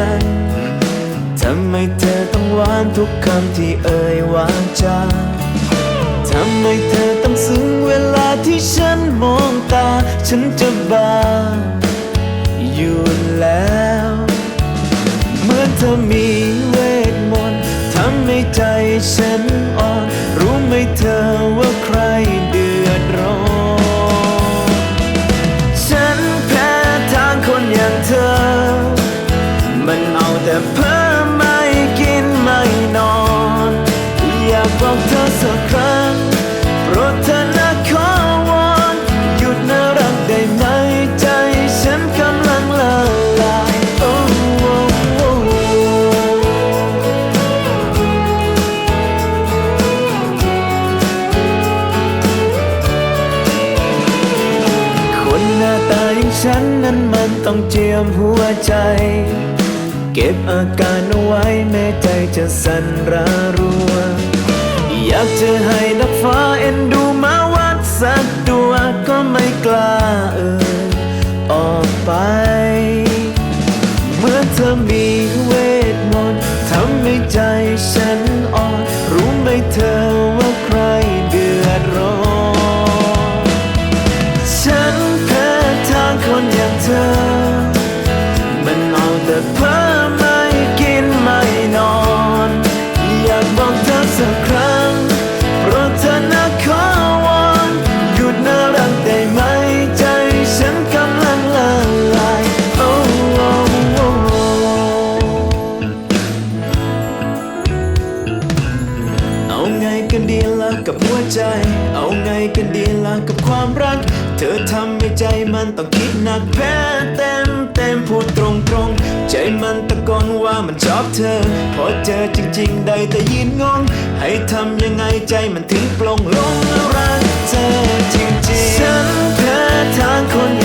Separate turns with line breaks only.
กันทำไมเธอต้องหวานทุกคำที่เอ่ยวาจาทำไมเธอต้องซึ้งเวลาที่ฉันมองตา ฉันจะบ้าอยู่แล้ว เหมือนเธอมีเวทมนต์ทำให้ใจฉันอ่อน รู้ไหมเธอว่า แต่เพ้อไม่กินไม่นอน อยากบอกเธอสักครั้งโปรดเธอนะขอวอนหยุดน่ารักได้ไหมใจฉันกำลังละลายโอ้โอ้โอ้คนหน้าตาอย่างฉันนั้นมันต้องเจียมหัวใจ ก็บอาการเอาไว้แม้ใจจะสั่นระรัว อยากจะให้นักฟ้าเอ็นดูมาวัดสักตัวก็ไม่กล้าเอ่ยออกไป เมื่อเธอมีเวทมนต์ทำให้ใจฉันอ่อน จ เอาไงกันดีล่ะกับความรัก เธอทำให้ใจมันต้องคิดหนักแพ้เต็มเต็มพูดตรงตรงใจมันตะโกนว่ามันชอบเธอ พอเจอจริง ๆ ได้แต่ยินงง ให้ทำยังไงใจมันถึงปลงลงแล้วรักเธอจริงๆฉันแพ้ทางคน